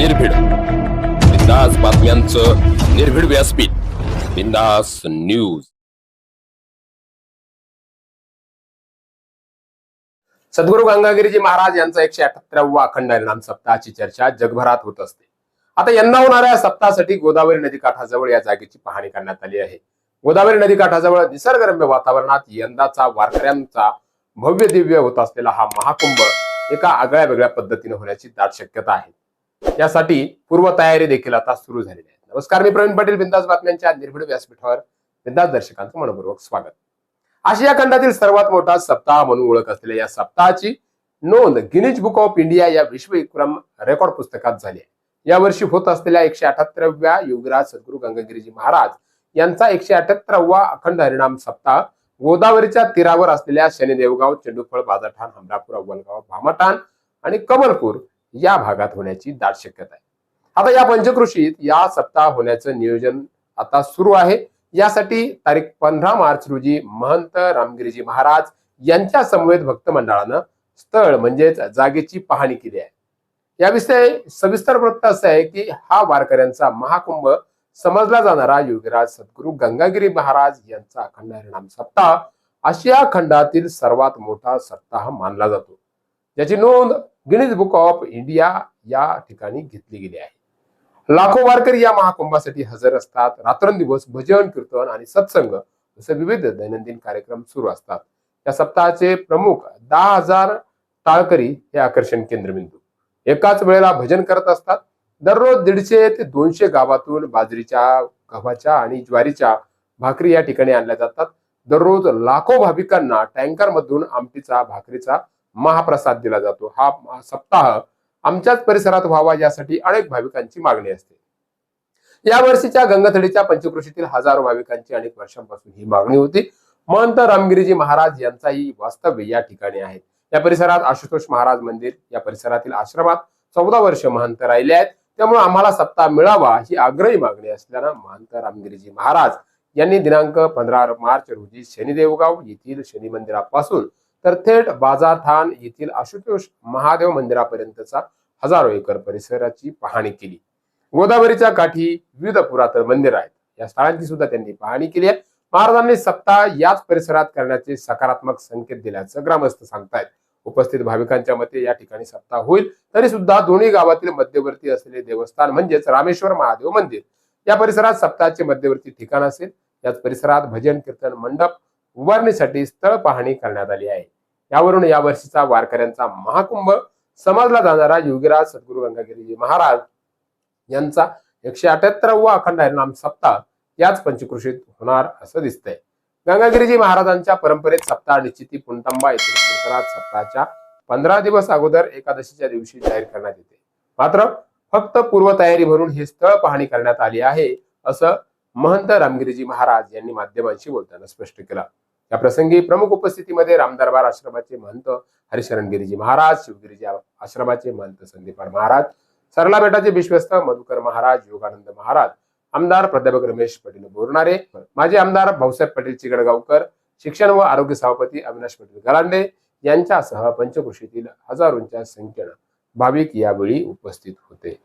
निर्भीड. बिंदास बातम्यांचं निर्भीड व्यासपीठ. बिंदास न्यूज. सद्गुरू गंगागिरीजी महाराज यांचा एकशे अठ्याहत्तरावा अखंड हरिनाम सप्ताहाची चर्चा जगभरात होत असते. आता यंदा होणाऱ्या सप्ताहासाठी गोदावरी नदीकाठाजवळ या जागेची पाहणी करण्यात आली आहे. गोदावरी नदीकाठाजवळ निसर्गरम्य वातावरणात यंदाचा वारकऱ्यांचा भव्य दिव्य होत असलेला हा महाकुंभ एका आगळ्या वेगळ्या पद्धतीने होण्याची दाट शक्यता आहे. यासाठी पूर्वतयारी देखील आता सुरू झालेली आहे. नमस्कार मी प्रवीण पाटील बिंदास बातम्यांच्या निर्भीड व्यासपीठावर बिंदास दर्शकांचं मनपूर्वक स्वागत. आशिया खंडातील सर्वात मोठा सप्ताह म्हणून ओळख असलेल्या या सप्ताहाची नोंद गिनीज बुक ऑफ इंडिया या विश्वविक्रम रेकॉर्ड पुस्तकात झाली आहे. यावर्षी होत असलेल्या एकशे अठ्याहत्तराव्या युगराज सद्गुरू गंगागिरीजी महाराज यांचा एकशे अठ्याहत्तरावा अखंड हरिणाम सप्ताह गोदावरीच्या तीरावर असलेल्या शनिदेवगाव चेंडूफळ बाजारठाण हमरापूर अव्वलगाव भामठाण आणि कमलपूर या भागात होण्याची दाट शक्यता आहे. आता या पंचकृषीत या सप्ताह होण्याचं नियोजन आता सुरू आहे. यासाठी तारीख पंधरा मार्च रोजी महंत रामगिरीजी महाराज यांच्या समवेत भक्त मंडळानं स्थळ म्हणजेच जागेची पाहणी केली आहे. याविषयी सविस्तर वृत्त असं आहे की हा वारकऱ्यांचा महाकुंभ समजला जाणारा योगीराज सद्गुरू गंगागिरी महाराज यांचा अखंड हरिणाम सप्ताह आशिया खंडातील सर्वात मोठा सप्ताह मानला जातो. ज्याची नोंद गिनीज बुक ऑफ इंडिया या ठिकाणी घेतली गेली आहे. लाखो वारकरी या महाकुंभासाठी हजर असतात. रात्रंदिवस भजन कीर्तन आणि सत्संग असे विविध दैनंदिन कार्यक्रम सुरू असतात. या सप्ताहाचे प्रमुख दहा हजार टाळकरी हे आकर्षण केंद्रबिंदू. एकाच वेळेला भजन करत असतात. दररोज दीडशे ते दोनशे गावातून बाजरीच्या गव्हाच्या आणि ज्वारीच्या भाकरी या ठिकाणी आणल्या जातात. दररोज लाखो भाविकांना टँकर मधून आमटीचा भाकरीचा महाप्रसाद दिला जातो. हा सप्ताह आमच्याच परिसरात व्हावा यासाठी अनेक भाविकांची मागणी असते. या वर्षीच्या गंगाथडीच्या पंचकृषीतील हजारो भाविकांची अनेक वर्षांपासून ही मागणी होती. महंत रामगिरीजी महाराज यांचाही वास्तव्य या ठिकाणी आहे. या परिसरात आशुतोष महाराज मंदिर या परिसरातील आश्रमात चौदा वर्ष महंत राहिले आहेत. त्यामुळे आम्हाला सप्ताह मिळावा ही आग्रही मागणी असल्यानं महंत रामगिरीजी महाराज यांनी दिनांक पंधरा मार्च रोजी शनिदेवगाव येथील शनी मंदिरापासून तर थेट बाजारथान येथील आशुतोष महादेव मंदिरापर्यंतचा हजारो एकर परिसराची पाहणी केली. गोदावरीच्या काठी विविध पुरातन मंदिर आहेत. या स्थळांची सुद्धा त्यांनी पाहणी केली आहे. महाराजांनी सत्ता याच परिसरात करण्याचे सकारात्मक संकेत दिल्याचं ग्रामस्थ सांगतायत. उपस्थित भाविकांच्या मते या ठिकाणी सत्ता होईल तरी सुद्धा दोन्ही गावातील मध्यवर्ती असलेले देवस्थान म्हणजेच रामेश्वर महादेव मंदिर. या परिसरात सप्ताहाचे मध्यवर्ती ठिकाण असेल. याच परिसरात भजन कीर्तन मंडप उभारणीसाठी स्थळ पाहणी करण्यात आली आहे. यावरून या वर्षीचा वारकऱ्यांचा महाकुंभ समजला जाणारा योगीराज सद्गुरू गंगागिरीजी महाराज यांचा एकशे अठ्याहत्तरावा अखंड हरिनाम सप्ताह याच पंचकृषीत होणार असं दिसतंय. गंगागिरीजी महाराजांच्या परंपरेत सप्ताह निश्चिती पुंटंबा येथील परिसरात सप्ताहाच्या पंधरा दिवस अगोदर एकादशीच्या दिवशी जाहीर करण्यात येते. मात्र फक्त पूर्वतयारी भरून हे स्थळ पाहणी करण्यात आली आहे असं महंत रामगिरीजी महाराज यांनी माध्यमांशी बोलताना स्पष्ट केला. या प्रसंगी प्रमुख उपस्थितीमध्ये रामदरबार आश्रमाचे महंत हरिशरणगिरीजी महाराज शिवगिरीजी आश्रमाचे महंत संदीपार महाराज सरला बेटाचे विश्वस्त मधुकर महाराज योगानंद महाराज आमदार प्राध्यापक रमेश पाटील बोरणारे माजी आमदार भाऊसाहेब पाटील चिगडगावकर शिक्षण व आरोग्य सभापती अविनाश पाटील गलांडे यांच्यासह पंचकृषीतील हजारोंच्या संख्येनं भाविक यावेळी उपस्थित होते.